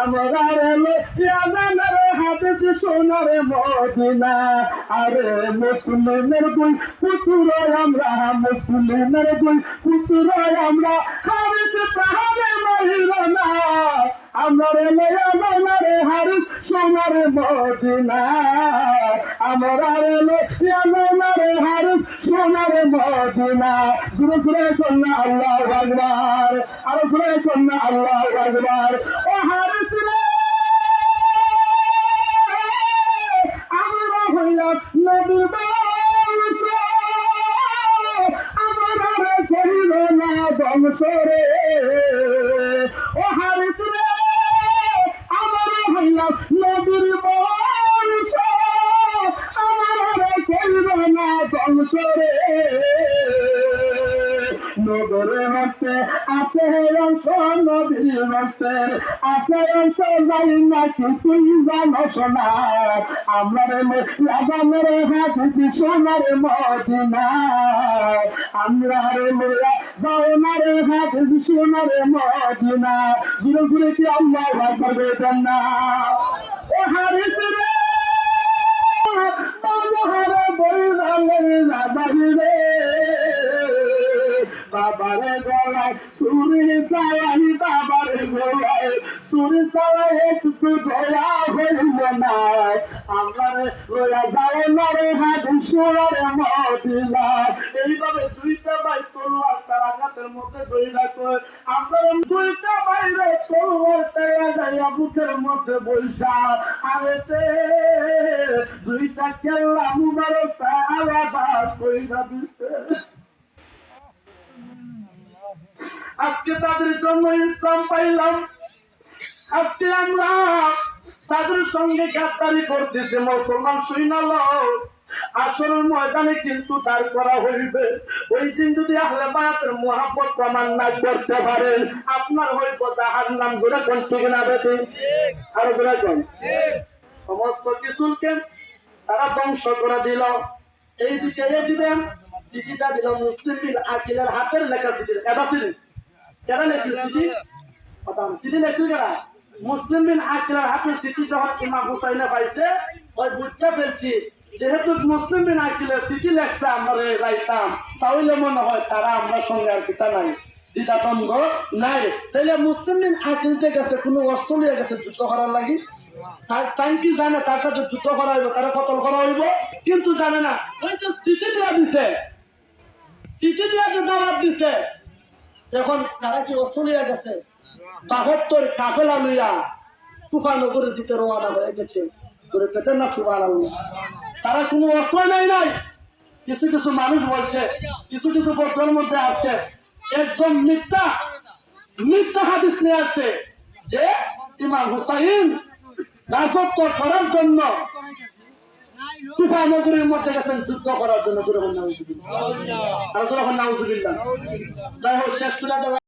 আমরা হাদিস সোনার মদিনা। আরে মুসলিমের দুই পুত্র আমরা, মুসলিমের দুই পুত্র আমরা। হাদিস তাহারে মহিলা না। সোনার মদিনা জুড়ে জুড়ে কন্যা আল্লাহ আকবার আরও জুড়ে কন্যা আল্লাহ আকবার ও হারিস রে! আমরা হইলাম বংশ। আমরা করিল না বংশ রে। ও হারিস রে! আমরা হইলাম নবীর করিল না বংশ রে নগরে হচ্ছে আছে অংশ নদীর হচ্ছে আছে অংশ যাই না কিছুই জানো শোনা। আমরা রে লাগানোর হাতি সোনার মদিনা। আমরা রে মেয়া যাও হাতি সোনার মদিনা। না? বাবারে গলায় সুরি সালাই বাবারে গলায়, সুরি সালাই একটু দয়া হইল না। আমারে লয়া যাও না রে হাত সুরে মদিনা। এইভাবে দুইটা ভাই তোল্লা তার মধ্যে দই রাখো আপনার দুইটা বাইরে তোল্লা তেয়া যায় বুকের মধ্যে বৈশা আরে তে, দুইটা কেল্লা মুবারক আলাদা কইরা দিছে। আজকে তাদের জন্য ইসলাম পাইলাম। আজকে আমরা তাদের সঙ্গে গাদ্দারি করতেছে, মুসলমান শুইনাল আসল ময়দানে কিন্তু তার করা হইবে। ওই দিন যদি আহলে বায়াতের মোহাম্মত প্রমাণ না করতে পারেন, আপনার হইব তাহার নাম ধরে কোন ঠিক না বেশি আরও ধরে কোন? সমস্ত কিছুকে তারা ধ্বংস করে দিল। এই দিকে দিলেন চিঠিটা দিল মুসলিম বিন আকিলের হাতের লেখা চিঠি এটা কথা বলো, চিঠি লেখছিল মুসলিম বিন আকিলের হাতের চিঠি যখন ইমাম হুসাইনে পাইছে ওই বুঝতে পেরেছি যেহেতু মুসলিম বিন আকিলের চিঠি লেখতে আমরা রাইতাম তাহলে মনে হয় তারা আমরা সঙ্গে আর কিতা নাই দ্বিধাদ্বন্দ্ব নাই। তাহলে মুসলিম বিন আকিলতে গেছে কোনো অস্ট্রেলিয়া গেছে যুদ্ধ করার লাগি? তার জানে? তার সাথে যুদ্ধ করা হইব তারা কতল করা হইব? কিন্তু জানে না। ওই যে চিঠি দেওয়া দিছে চিঠি দেওয়া যে দাবাত দিছে এখন তারা কি অস্ট্রেলিয়া গেছে, বাহত্তর কাফেলা লইয়া তুফানগরের দিকে রওনা হয়ে গেছে। করে পেটের না সুবাহ তারা কোনো অস্ত্র নাই নাই। কিছু কিছু মানুষ বলছে, কিছু কিছু বছরের মধ্যে আছে একদম মিথ্যা মিথ্যা হাদিস নিয়ে আসছে যে ইমাম হুসাইন রাজত্ব করার জন্য তুফা মধ্যে গেছেন যুদ্ধ করার জন্য নাউজুবিল্লাহ। আর নাউজুবিল্লাহ। যাই হোক শেষ